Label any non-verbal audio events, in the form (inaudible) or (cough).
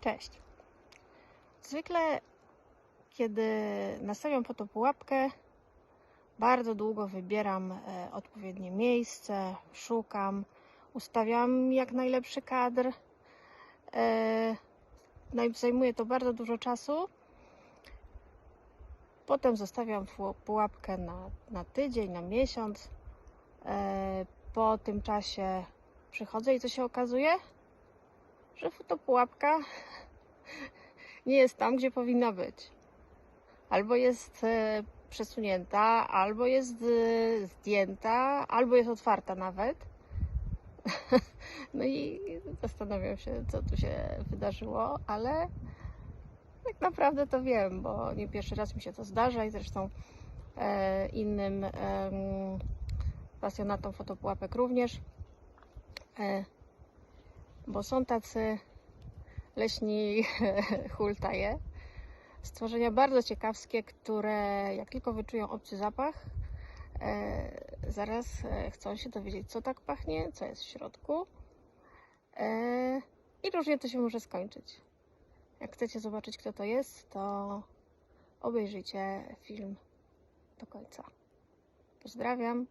Cześć. Zwykle, kiedy nastawiam po to pułapkę, bardzo długo wybieram e, odpowiednie miejsce, szukam, ustawiam jak najlepszy kadr. E, no zajmuje to bardzo dużo czasu. Potem zostawiam pu- pułapkę na, na tydzień, na miesiąc. E, po tym czasie przychodzę i co się okazuje? Że to pułapka nie jest tam, gdzie powinna być. Albo jest e, przesunięta, albo jest e, zdjęta, albo jest otwarta nawet. (laughs) No i zastanawiam się, co tu się wydarzyło, ale tak naprawdę to wiem, bo nie pierwszy raz mi się to zdarza i zresztą e, innym pasjonatom fotopułapek również. Bo są tacy leśni (laughs) hultaje. Stworzenia bardzo ciekawskie, które jak tylko wyczują obcy zapach, e, zaraz e, chcą się dowiedzieć, co tak pachnie, co jest w środku. E, I różnie to się może skończyć. Jak chcecie zobaczyć, kto to jest, to obejrzyjcie film do końca. Pozdrawiam.